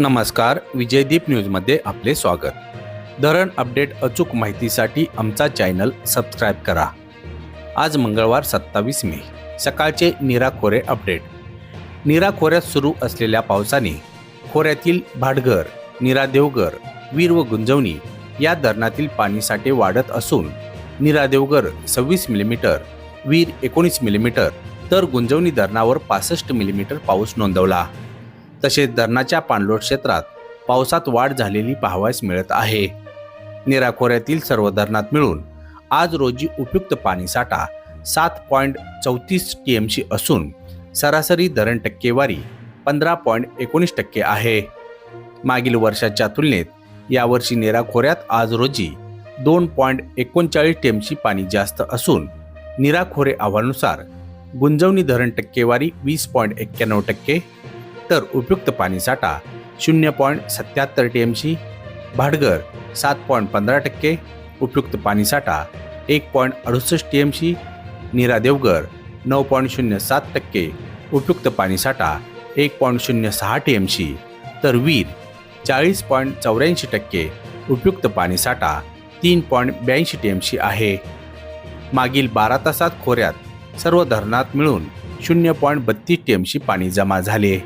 नमस्कार विजयदीप न्यूजमध्ये आपले स्वागत. धरण अपडेट अचूक माहितीसाठी आमचा चॅनल सबस्क्राईब करा. आज मंगळवार सत्तावीस मे सकाळचे नीरा खोरे अपडेट. नीरा खोऱ्यात सुरू असलेल्या पावसाने खोऱ्यातील भाटघर नीरा देवघर वीर व गुंजवणी या धरणातील पाणीसाठे वाढत असून नीरा देवघर सव्वीस मिलीमीटर वीर एकोणीस मिलीमीटर तर गुंजवणी धरणावर पासष्ट मिलीमीटर पाऊस नोंदवला. तसेच धरणाच्या पाणलोट क्षेत्रात पावसात वाढ झालेली पाहावयास मिळत आहे. निराखोऱ्यातील सर्व धरणात मिळून आज रोजी उपयुक्त पाणीसाठा सात पॉईंट चौतीस टी एम सी असून सरासरी धरण टक्केवारी पंधरा पॉईंट एकोणीस टक्के आहे. मागील वर्षाच्या तुलनेत यावर्षी निराखोऱ्यात आज रोजी दोन पॉईंट एकोणचाळीस टी एम सी पाणी जास्त असून निराखोरे अहवालनुसार गुंजवणी धरण टक्केवारी वीस पॉईंट एक्क्याण्णव टक्के तर उपयुक्त पाणीसाठा शून्य पॉईंट सत्याहत्तर टी एम सी भाडगर सात पॉईंट पंधरा टक्के उपयुक्त पाणीसाठा एक पॉईंट अडुसष्ट T M C Nira Devghar नऊ पॉईंट शून्य सात टक्के उपयुक्त पाणीसाठा एक पॉईंट शून्य सहा टी एम सी तर वीर चाळीस पॉईंट चौऱ्याऐंशी टक्के उपयुक्त पाणीसाठा तीन पॉईंट ब्याऐंशी टी एम सी आहे. मागील बारा तासात खोऱ्यात सर्व धरणात मिळून शून्य पॉईंट बत्तीस टी एम सी पाणी जमा झाले.